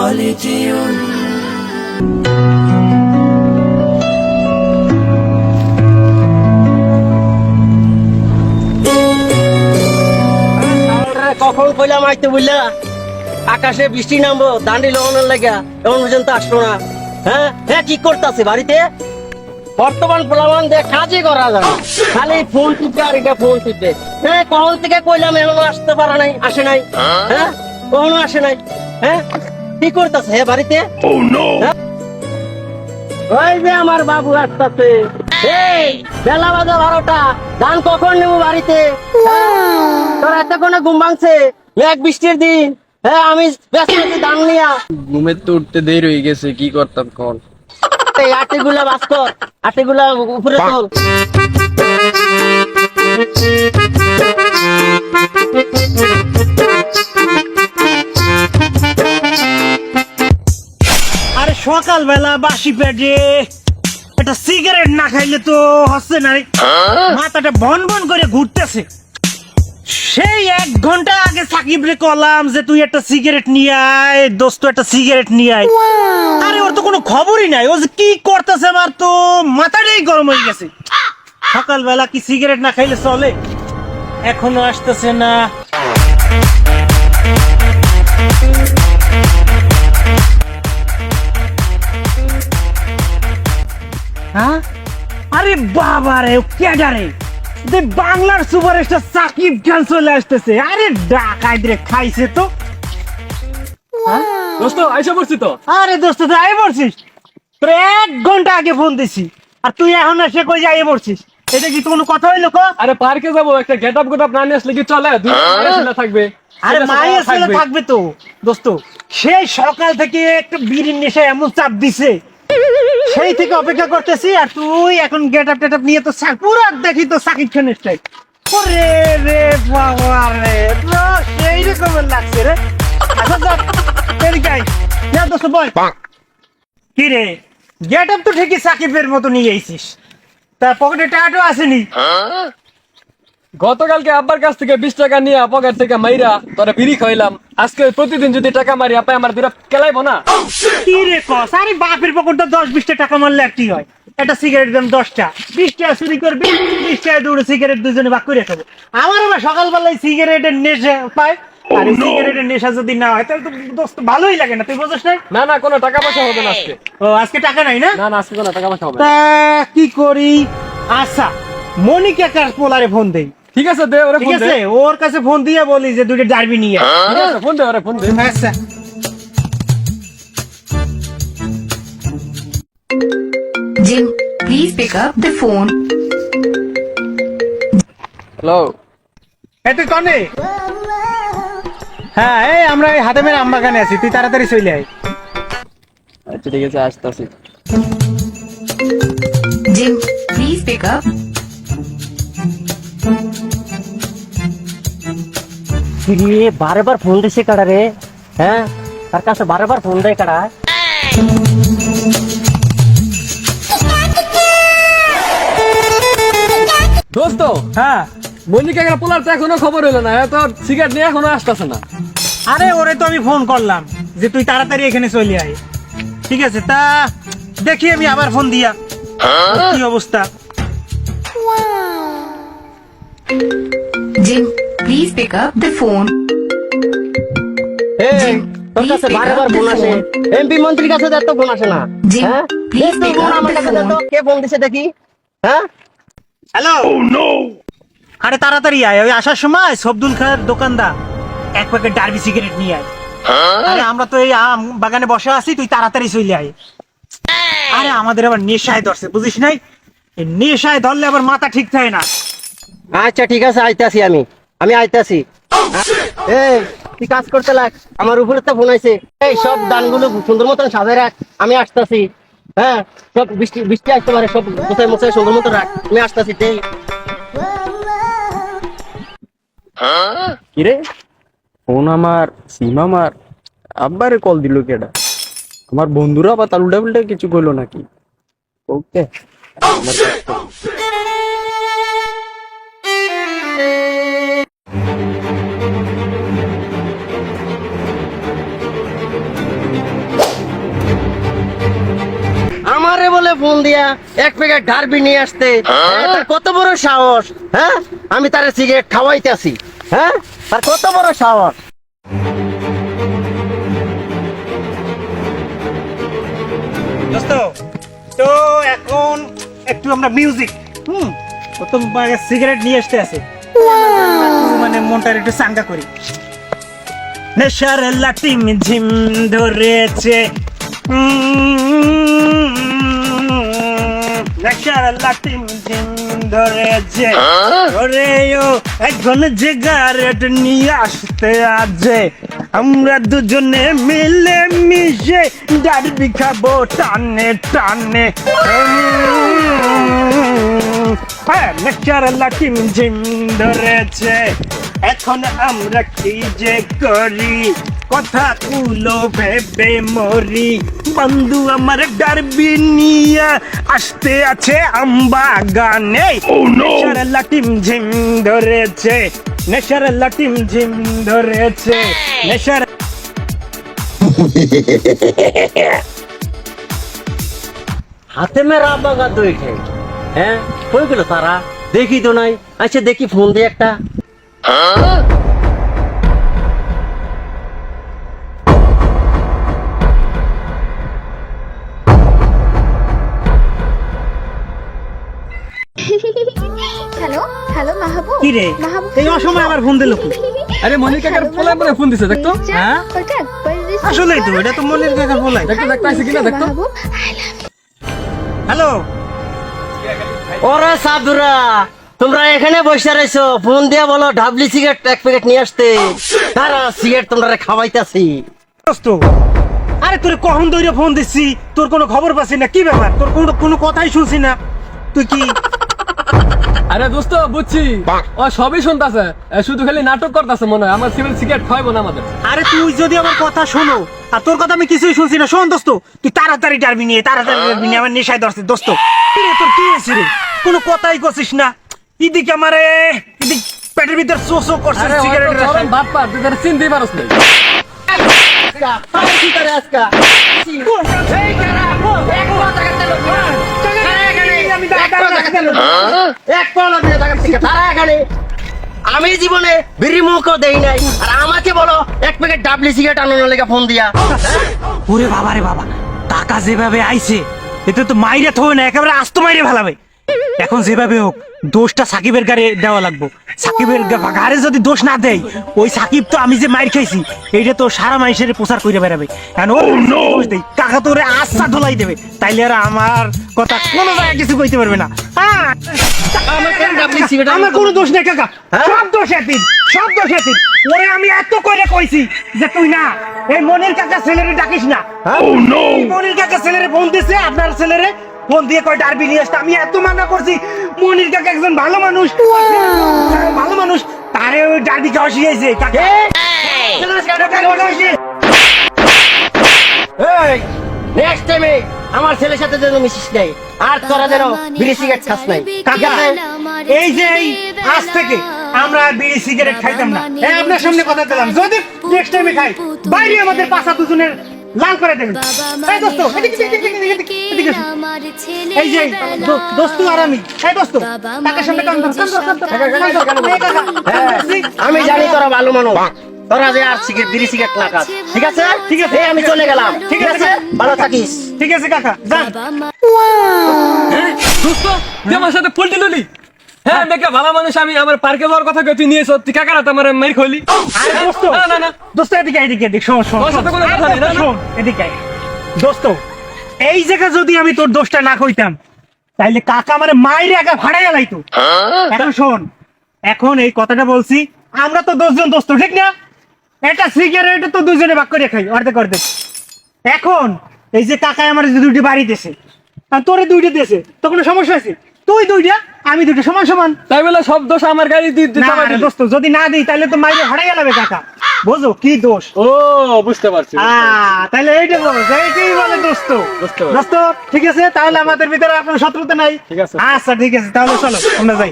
خالدون কখন কইলাম আইতে বুঝলা আকাশে বৃষ্টি নামবো দান্ডি লাগানোর লাগা এমন পর্যন্ত আসলো না হ্যাঁ হ্যাঁ কি করতেছে বাড়িতে বর্তমান প্রমাণ দিয়ে কাজই করা যায় না। খালি ফোন টিপে আর এটা ফোন টিপে হ্যাঁ কখন থেকে কইলাম এখনো আসতে পারা নাই আসে নাই হ্যাঁ কখনো আসে নাই হ্যাঁ কি করতেছে হ্যাঁ বাড়িতে? হ্যাঁ? ওই যে আমার বাবু আসতেছে। এই বেলা বাজে বারোটা। ধান কখন নেব বাড়িতে? তোর এত কোনো ঘুম ভাঙছে? মেঘ বৃষ্টির দিন। হ্যাঁ আমি ব্যস্ত আছি ধান নিয়া ঘুমের তো উঠতে দেরি হয়ে গেছে কি করতাম কল এই আটিগুলা বাস কর। আটিগুলা উপরে তোল। সকালবেলা বাসি পেটে একটা সিগারেট না খাইলে তো হচ্ছে না রে। মাথাটা বন বন করে ঘুরতেছে। সেই এক ঘণ্টা আগে সাকিব রে কলাম যে তুই একটা সিগারেট নিয়ে আয় দোস্ত একটা সিগারেট নিয়ে আয়। আরে ওর তো কোনো খবরই নাই। ও যে কি করতেছে আমার তো মাথাটাই গরম হয়ে গেছে। সকালবেলা কি সিগারেট না খাইলে চলে? এখনও আসতেছে না। হ্যাঁ? আরে বাবা রে কেডা রে? যে বাংলার সুপারস্টার সাকিব খান চলে আসতেছে। আরে ডাকাত রে খাইছে তো। দোস্ত আইসা পড়ছি তো? আরে দোস্ত তুই আই পড়ছিস? তোর এক ঘণ্টা আগে ফোন দিছি। আর তুই এখন এসে কই যাই পড়ছিস? এটা কি কোনো কথা হইল কো? আরে পার্কে যাব একটা গেট আপ গেট আপ না নিয়ে আসলে কি চলে? দুই ছেলে থাকবে। আরে মায়ের ছেলে থাকবে তো। দোস্ত সেই সকাল থেকে একটা বিড়ির নেশা এমন চাপ দিছে। সেই থেকে অপেক্ষা করতেছি আর তুই এখন গেট আপ টেট আপ নিয়ে তো পুরো দেখি তো সাকিব খানের স্টাইল ওরে রে বাবা রে সেই রকমের লাগছে রে। আচ্ছা যা এদিকে আয়। দোস্ত বল। কি রে গেট আপ তো ঠিকই সাকিবের মতো নিয়ে আইছিস। তা পকেটে টাকাটাও আসেনি। গতকালকে আব্বার কাছ থেকে বিশ টাকা নিয়ে পকেট থেকে মাইরা তোরা বিড়ি খাইলাম আজকে প্রতিদিন যদি টাকা মারি আপা আমার দুটা কেলাইবো না? কি রে কস? আরে বাপের পকেটটা দশ বিশটা টাকা মারলে কি হয়? একটা সিগারেট দাম দশটা। বিশ টাকা চুরি করবি বিশ টাকা দৌড়ে সিগারেট দুজনে ভাগ করে খাব। আমার আবার সকালবেলায় সিগারেটের নেশা পায়। আর সিগারেটের নেশা যদি না হয় তাহলে তো দোস্ত ভালোই লাগে না। তুই বুঝছ না না না কোনো টাকা পয়সা হবে না আজকে। ও আজকে টাকা নাই না? না না আজকে কোনো টাকা পয়সা হবে না। কি করি? আচ্ছা মনিকা কার পোলারে ফোন দেই? ঠিক আছে দে ওরে ঠিক ফোন দে আছে ওর কাছে ফোন দিয়ে বলি যে দুইটা ডারবি নিয়ে আয়। ঠিক আছে ফোন দে ওরে ফোন দে আচ্ছা Jim, please pick up the phone. Hello এই তুই কনে হ্যাঁ এই আমরা এই হাতে মেরে আমবাগানে আছি তুই তাড়াতাড়ি চলে আয় আচ্ছা ঠিক আছে আসতেছি জিম please pick up. রে বারবার ফোন দিছে কাড়া রে? হ্যাঁ? তার কাছে বারবার ফোন দেয় কাড়া দোস্ত হ্যাঁ। মনিকা গেলা পোলার তো এখনও খবর হলো না তো সিগারেট নিয়ে এখনও আসতেছে না। আরে ওরে তো আমি ফোন করলাম যে তুই তাড়াতাড়ি এখানে চলে আয়। ঠিক আছে তা দেখি আমি আবার ফোন দিয়া। কি অবস্থা? Jim, please pick up the phone. এই, তোর কাছে বারবার ফোন আসে। এমপি মন্ত্রীর কাছে তো এত ফোন আসে না। হ্যাঁ? ফোন up আমার কাছে তো। কে ফোন দিছে দেখি? হ্যাঁ? হ্যালো আরে তাড়াতাড়ি আয় ওই আসার সময় সবদুল খার দোকানদার এক প্যাকেট ডার্বি সিগারেট নিয়ে আয়। আরে আমরা তো এই আম বাগানে বসে আছি তুই তাড়াতাড়ি চলে আয়। আরে আমাদের আবার নেশায় ধরছে বুঝিস নাই? এই নেশায় ধরলে আবার মাথা ঠিক থাকে না। আচ্ছা ঠিক আছে আইতাছি আমি। আমি আইতাছি। এই তুই কাজ করতে লাগ? আমার উপরে তো ফোন আইছে। এই, সব দানগুলো সুন্দর মতন সাজায় রাখ, আমি আসতাছি। হ্যাঁ সব বৃষ্টি বৃষ্টি আসতে পারে, সব কোথায় মোথায় সুন্দর মতন রাখ, আমি আসতাছি তেই কিরে? ফোন আমার, সিম আমার, আব্বারে কল দিল কেডা? আমার বন্ধুরা বা উল্টা উল্টা কিছু কইলো নাকি? ওকে। ফোন দিয়া এক প্যাকেট ডারবি নিয়ে আসতে। হ্যাঁ, তার কত বড় সাহস? হ্যাঁ? আমি তার সিগারেট খাওয়াইতেছি হ্যাঁ? তার কত বড় সাহস? দোস্ত তো এখন একটু আমরা মিউজিক হুম? ও তো সিগারেট নিয়ে আসতে আছে। মানে মনটার একটু চাঙ্গা করি। নেশার লাটিম ঝিম ধরেছে। উম, ধরেছে। ওরে ও এখন সিগারেট নিয়ে আসতে আছে। আমরা দুজনে মিলে মিশে ডারবি খাব টানে টানে। হ্যাঁ ঝিম ধরেছে। এখন আমরা কি যে করি? কথা কুলো ভেবে মরি। বন্ধু আমার ডারবি নিয়ে আসতে আছে আম্বা গানে। নেশার লাটিম ঝিম ধরেছে নেশার লাটিম ঝিম ধরেছে নেশার হাতে মেরা বাগা দইঠে হ্যাঁ? কই গেল তারা? দেখি তো নাই। আচ্ছা দেখি ফোন দিয়ে একটা। কি রে? এই অসময় আবার ফোন দিল আরে মনির কাকার ফোন দিছে দেখতো হ্যাঁ? ওটা আসলেই তো এটা তো মনের কাকা বলাই দেখতো দেখতো আছে কিনা দেখতো হ্যালো। ওরে সাধুরা তোমরা এখানে বসে রয়েছো। ফোন দিয়ে বলো ডাবলি সিগারেট এক প্যাকেট নিয়ে আসতে। তারা সিগারেট তোমরা খাওয়াইতাছি। আরে তোর কখন ধরে ফোন দিচ্ছি? তোর কোনো খবর পাচ্ছি না কি ব্যাপার? তোর কোনো কোনো কথাই শুনছি না। তুই কি আরে দোস্ত বুঝছি ও সবই শুনতাছে শুধু খালি নাটক করতেছে মনে হয় আমার সিভিল সিগারেট খাওয়াবো না আমাদের আরে তুই যদি আমার কথা শোনো আর তোর কথা আমি কিছুই শুনছি না শোন দোস্ত তুই তাড়াতাড়ি ডারবি নিয়ে তাড়াতাড়ি ডারবি নিয়ে আমার নেশায় ধরছে দোস্ত রে তোর কি হয়েছে রে কোনো কথাই করছিস না এদিকে আমারে এদিক পেটের ভিতর শো শো করছে সিগারেট বাপ পা তুই তার চিনতেই পারস না আমি জীবনে বিড়ি মুখও দেই নাই। আর আমাকে বলো, এক প্যাকেট ডাবলি সিগারেট আনানোর লেগে ফোন দিয়া। ওরে বাবা রে বাবা, টাকা যেভাবে আইছে, এতে তো মাইরে থবে না, একেবারে আস্ত মাইরে ফেলাবে। এখন যেভাবে হোক দোষটা সাকিবের গাড়ি দেওয়া লাগবো। সাকিবের গাড়ি যদি দোষ না দেয় ওই সাকিব তো আমি যে মাইর খাইছি এইটা তো সারা মানুষের প্রচার করে বেড়াবে। এখন ও দোষ দেই কাকা তো ওরে আচ্ছা ধোলাই দেবে। তাইলে আর আমার কথা কোনো জায়গায় কিছু কইতে পারবে না। হ্যাঁ। আমার কেন দোষ নেই কাকা। হ্যাঁ? সব দোষ সব দোষ ওরে আমি এত করে কইছি যে তুই না এই মনির কাকা ছেলেরে ডাকিস না। মনির কাকা ছেলেরে ফোন দিছে আপনার ছেলেরে ফোন দিয়ে কয় ডারবি নিয়ে আসতে? আমি এত মানা করছি। মনির কাকা একজন ভালো মানুষ। ভালো মানুষ তারে ওই ডারবি খাওয়া শিখাইছে কাকা। কাকা নেক্সট টাইমে আমার ছেলের সাথে যেন মিশিস নাই আর তোরা যেন বিড়ি সিগারেট খাস নাই। কাকা এই যে এই আজ থেকে আমরা আর বিড়ি সিগারেট খাইতাম না। এই আপনার সামনে কথা দিলাম। যদি নেক্সট টাইমে খাই বাইরে আমাদের পাশা দুজনের লাল করে দেবেন এই দোস্ত এদিকে এসো। এই যে দোস্ত আর আমি। এই দোস্ত কাকার সামনে কান হ্যাঁ, আমি জানি তোরা ভালো মানুষ। তোরা যে আর সিগারেট বিড়ি সিগারেট না খাস ঠিক আছে? ঠিক আছে আমি চলে গেলাম। ঠিক আছে ভালো থাকিস। ঠিক আছে কাকা। যান দোস্ত আমার সাথে পল্টি ললি হ্যাঁ দেখে ভালো মানুষ আমি আমার পার্কে যাওয়ার কথা কই তুই নিয়ে এসো। তুই কাকারা তোমার মাইর খলি। আরে দোস্ত না না না। দোস্ত এদিকে এদিকে এদিকে শোন শোন তোর সাথে কোনো কথা নেই, না, না। শোন এদিকে দোস্ত এই জায়গা যদি আমি তোর দোষটা না কইতাম তাইলে কাকা আমারে মাইরে একা ভাড়াইয়া লাইতো। এখন শোন এখন এই কথাটা বলছি আমরা তো দশজন দোস্ত ঠিক না? এটা সিগারেট তো দুজনে ভাগ করে খাই অর্ধেক অর্ধেক। এখন এই যে কাকাই আমার যে দুইটি বাড়ি দিয়েছে আর তোরে দুইটা দিয়েছে তো কোনো সমস্যা আছে তুই দুইটা? আমি দুটো সমান সমান। তাই বলে সব দোষ আমার গাড়ি দিলি। দোস্ত যদি না দিই তাহলে তো মাইরে হারাই গেলাবে কাকা। বুঝো কি দোষ? ও বুঝতে পারছি তাহলে এইটা বলো এইটাই বলে দোস্ত। দোস্ত ঠিক আছে তাহলে আমাদের ভিতরে আপনার শত্রুতা নাই। ঠিক আছে। আচ্ছা ঠিক আছে তাহলে চলো আমরা যাই।